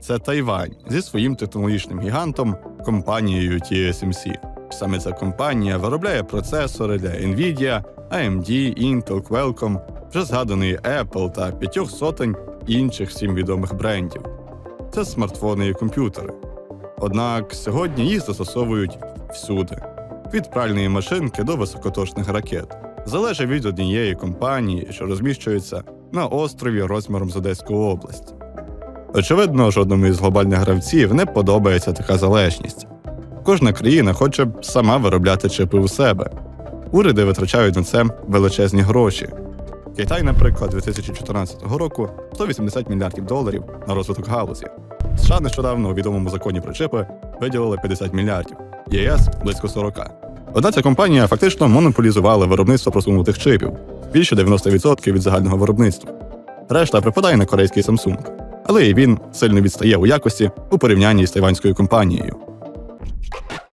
це Тайвань зі своїм технологічним гігантом компанією TSMC. Саме ця компанія виробляє процесори для Nvidia, AMD, Intel, Qualcomm, вже згаданий Apple та п'ятьох сотень інших всім відомих брендів. Це смартфони і комп'ютери. Однак сьогодні їх застосовують всюди: від пральної машинки до високоточних ракет, залежить від однієї компанії, що розміщується на острові розміром з Одеську область. Очевидно, жодному із глобальних гравців не подобається така залежність. Кожна країна хоче сама виробляти чипи у себе. Уряди витрачають на це величезні гроші. Китай, наприклад, 2014 року 180 мільярдів доларів на розвиток галузі. США нещодавно у відомому законі про чипи виділили 50 мільярдів, ЄС близько 40. Одна ця компанія фактично монополізувала виробництво просунутих чипів більше 90% від загального виробництва. Решта припадає на корейський Samsung, але і він сильно відстає у якості у порівнянні з тайванською компанією.